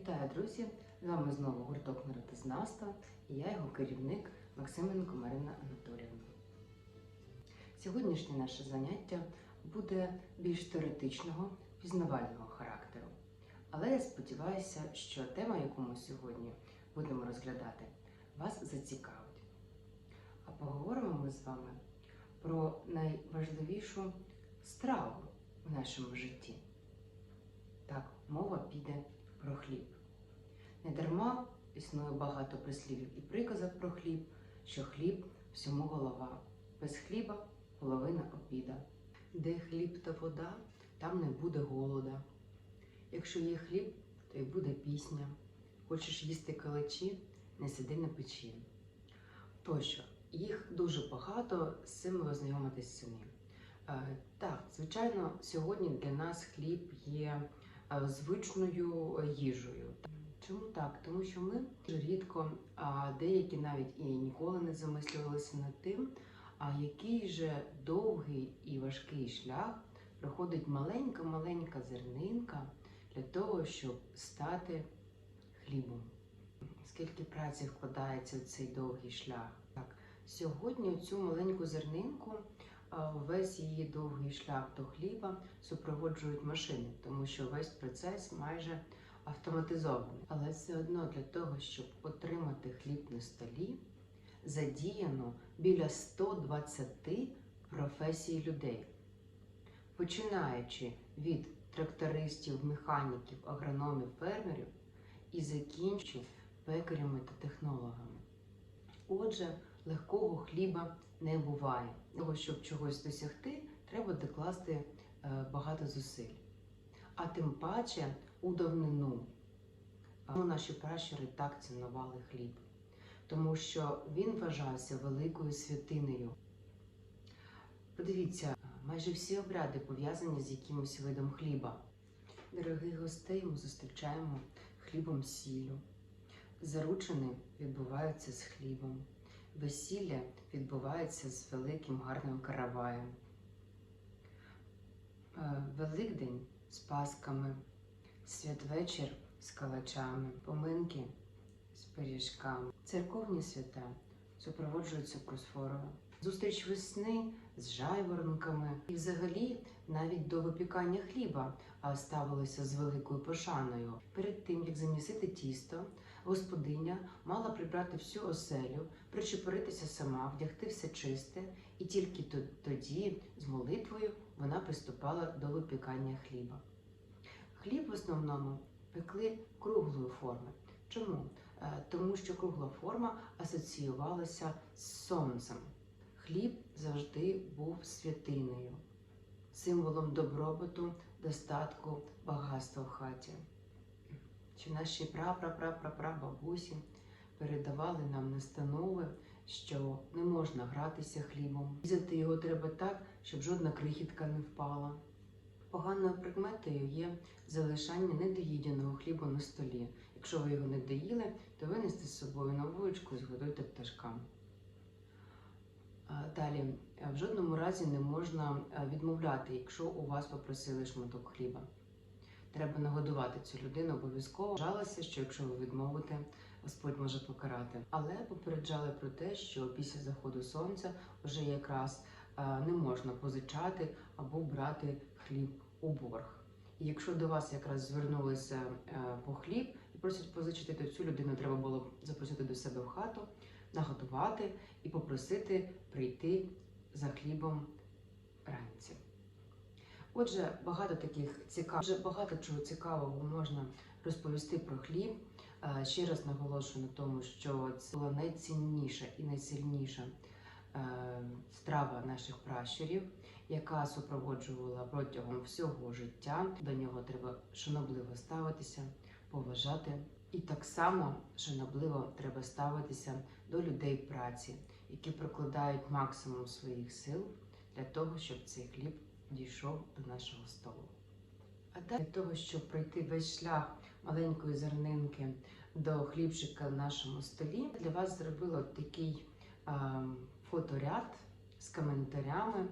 Вітаю, друзі! З вами знову гурток народознавства і я його керівник Максименко Марина Анатоліївна. Сьогоднішнє наше заняття буде більш теоретичного, пізнавального характеру. Але я сподіваюся, що тема, яку ми сьогодні будемо розглядати, вас зацікавить. А поговоримо ми з вами про найважливішу страву в нашому житті. Так, мова піде про хліб. Недарма існує багато прислівів і приказок про хліб, що хліб всьому голова. Без хліба половина обіда. Де хліб та вода, там не буде голода. Якщо є хліб, то й буде пісня. Хочеш їсти калачі, не сиди на печі. Тощо, їх дуже багато, з цим ви ознайомитесь самі. Е, Так, звичайно, сьогодні для нас хліб є звичною їжею. Чому так? Тому що ми рідко, а деякі навіть і ніколи не замислювалися над тим, а який же довгий і важкий шлях проходить маленька-маленька зернинка для того, щоб стати хлібом. Скільки праці вкладається в цей довгий шлях? Так, сьогодні цю маленьку зернинку весь її довгий шлях до хліба супроводжують машини, тому що весь процес майже автоматизований. Але все одно для того, щоб отримати хліб на столі, задіяно біля 120 професій людей, починаючи від трактористів, механіків, агрономів, фермерів і закінчуючи пекарями та технологами. Отже, легкого хліба не буває. Того, щоб чогось досягти, треба докласти е, багато зусиль. А тим паче у давнину Ну, наші пращури так цінували хліб, тому що він вважався великою святинею. Подивіться, майже всі обряди пов'язані з якимось видом хліба. Дорогих гостей ми зустрічаємо хлібом з сіллю. Заручини відбуваються з хлібом. Весілля відбувається з великим гарним караваєм. Е, Великдень з пасками, святвечір з калачами, поминки з пиріжками. Церковні свята супроводжуються просфорою. Зустріч весни з жайворонками. І взагалі навіть до випікання хліба ставилося з великою пошаною. Перед тим, як замісити тісто, господиня мала прибрати всю оселю, причепуритися сама, вдягти все чисте, і тільки тоді, з молитвою, вона приступала до випікання хліба. Хліб в основному пекли круглої форми. Чому? Е, Тому що кругла форма асоціювалася з сонцем. Хліб завжди був святинею, символом добробуту, достатку, багатства в хаті. Чи наші прапрапрапрапрабабусі передавали нам настанови, що не можна гратися хлібом. Різати його треба так, щоб жодна крихітка не впала. Поганою прикметою є залишання недоїденого хліба на столі. Якщо ви його не доїли, то винести з собою на вуличку і згодуйте пташкам. Далі, в жодному разі не можна е, відмовляти, якщо у вас попросили шматок хліба. Треба нагодувати цю людину обов'язково. Вважалося, що якщо ви відмовите, Господь може покарати. Але попереджали про те, що після заходу сонця вже якраз е, не можна позичати або брати хліб у борг. І якщо до вас якраз звернулися е, по хліб і просять позичити, то цю людину треба було запросити до себе в хату, наготувати і попросити прийти за хлібом вранці. Отже, багато таких цікавих, вже багато чого цікавого можна розповісти про хліб. Е, Ще раз наголошую на тому, що це була найцінніша і найсильніша е, страва наших пращурів, яка супроводжувала протягом всього життя. До нього треба шанобливо ставитися, поважати. І так само шанобливо треба ставитися до людей праці, які прикладають максимум своїх сил для того, щоб цей хліб дійшов до нашого столу. А далі для того, щоб пройти весь шлях маленької зернинки до хлібчика на нашому столі, для вас зробила такий а, фоторяд з коментарями,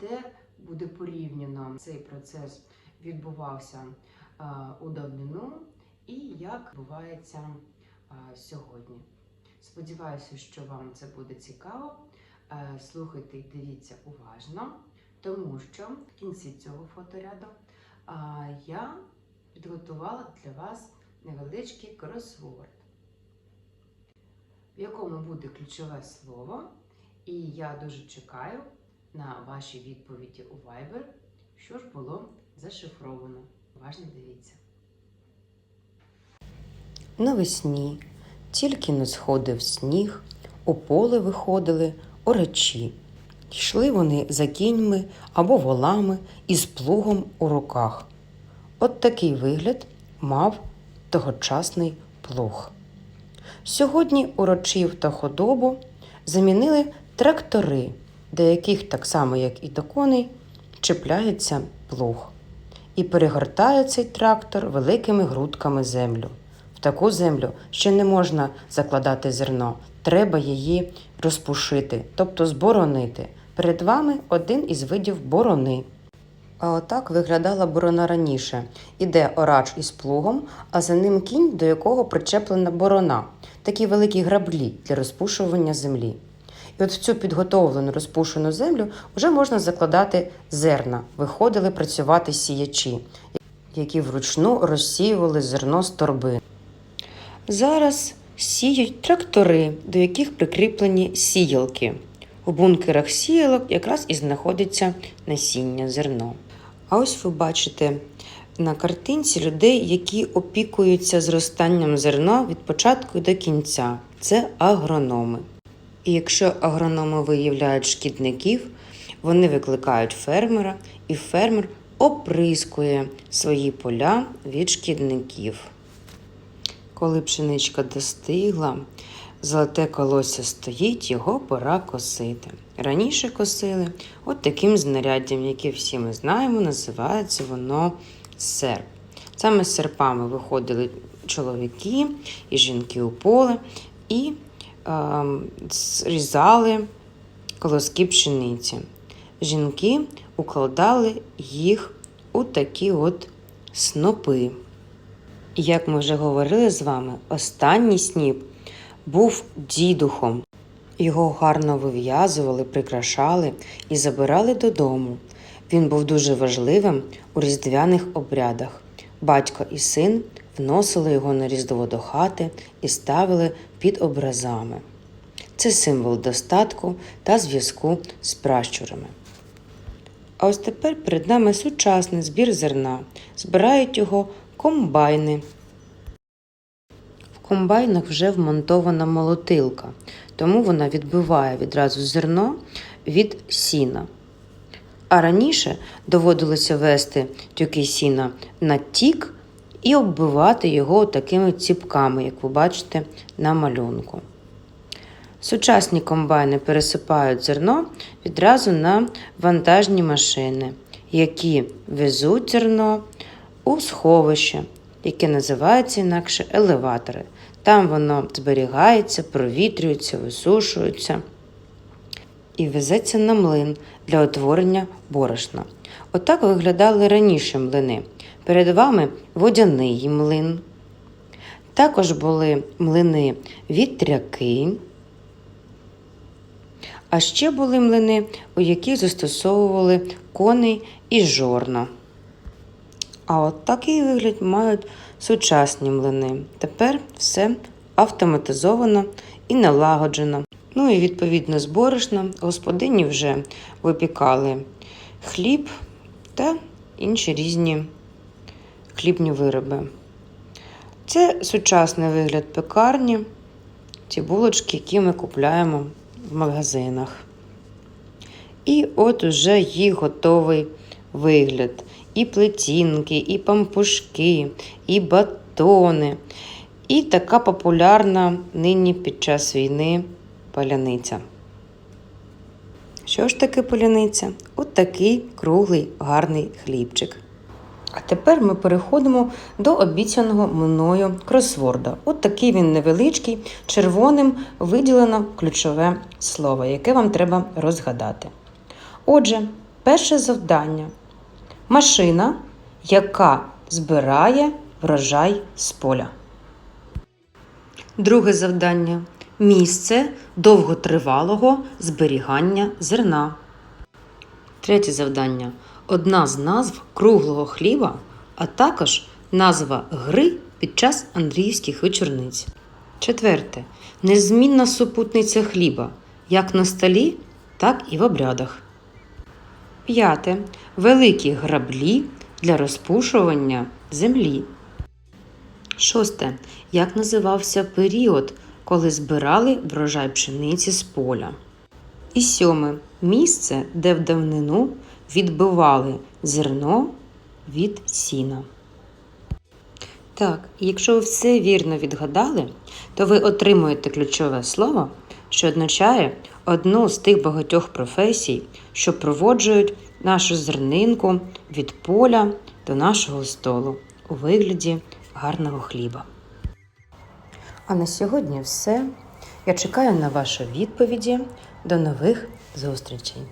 де буде порівняно цей процес відбувався а, у давнину і як відбувається а, сьогодні. Сподіваюся, що вам це буде цікаво. Е, Слухайте і дивіться уважно, тому що в кінці цього фоторяду я підготувала для вас невеличкий кросворд, в якому буде ключове слово, і я дуже чекаю на ваші відповіді у Viber, що ж було зашифровано. Уважно дивіться. Навесні тільки не сходив сніг, у поле виходили орачі. Йшли вони за кіньми або волами із плугом у руках. От такий вигляд мав тогочасний плуг. Сьогодні урочів та худобу замінили трактори, до яких так само, як і до коней, чіпляється плуг. І перегортає цей трактор великими грудками землю. В таку землю ще не можна закладати зерно, треба її розпушити, тобто зборонити. Перед вами один із видів борони. А отак виглядала борона раніше. Іде орач із плугом, а за ним кінь, до якого причеплена борона, такі великі граблі для розпушування землі. І от в цю підготовлену розпушену землю вже можна закладати зерна, виходили працювати сіячі, які вручну розсіювали зерно з торби. Зараз сіють трактори, до яких прикріплені сіялки. У бункерах сіялок якраз і знаходиться насіння зерно. А ось ви бачите на картинці людей, які опікуються зростанням зерна від початку до кінця. Це агрономи. І якщо агрономи виявляють шкідників, вони викликають фермера, і фермер оприскує свої поля від шкідників. Коли пшеничка достигла, золоте колосся стоїть, його пора косити. Раніше косили от таким знаряддям, яке всі ми знаємо, називається воно серп. Саме з серпами виходили чоловіки і жінки у поле і е, зрізали колоски пшениці. Жінки укладали їх у такі от снопи. Як ми вже говорили з вами, останній сніп був дідухом. Його гарно вив'язували, прикрашали і забирали додому. Він був дуже важливим у різдвяних обрядах. Батько і син вносили його на різдво до хати і ставили під образами. Це символ достатку та зв'язку з пращурами. А ось тепер перед нами сучасний збір зерна. Збирають його комбайни. Комбайнах вже вмонтована молотилка, тому вона відбиває відразу зерно від сіна. А раніше доводилося вести тюки сіна на тік і оббивати його такими ціпками, як ви бачите на малюнку. Сучасні комбайни пересипають зерно відразу на вантажні машини, які везуть зерно у сховище, яке називається інакше елеватори. Там воно зберігається, провітрюється, висушується і везеться на млин для утворення борошна. Отак виглядали раніше млини. Перед вами водяний млин. Також були млини вітряки. А ще були млини, у яких застосовували коней і жорна. А от такий вигляд мають сучасні млини. Тепер все автоматизовано і налагоджено. Ну і відповідно з борошна господині вже випікали хліб та інші різні хлібні вироби. Це сучасний вигляд пекарні, ті булочки, які ми купляємо в магазинах. І от уже їх готовий вигляд. І плетінки, і пампушки, і батони, і така популярна нині під час війни паляниця. Що ж таке паляниця? От такий круглий гарний хлібчик. А тепер ми переходимо до обіцяного мною кросворда. От такий він невеличкий, червоним виділено ключове слово, яке вам треба розгадати. Отже, перше завдання машина, яка збирає врожай з поля. Друге завдання місце довготривалого зберігання зерна. Третє завдання одна з назв круглого хліба, а також назва гри під час Андріївських вечорниць. Четверте незмінна супутниця хліба як на столі, так і в обрядах. П'яте великі граблі для розпушування землі. Шосте. Як називався період, коли збирали врожай пшениці з поля? І сьоме місце, де в давнину відбивали зерно від сіна. Так, якщо ви все вірно відгадали, то ви отримуєте ключове слово, що означає одну з тих багатьох професій, що проводжують нашу зернинку від поля до нашого столу у вигляді гарного хліба. А на сьогодні все. Я чекаю на ваші відповіді. До нових зустрічей!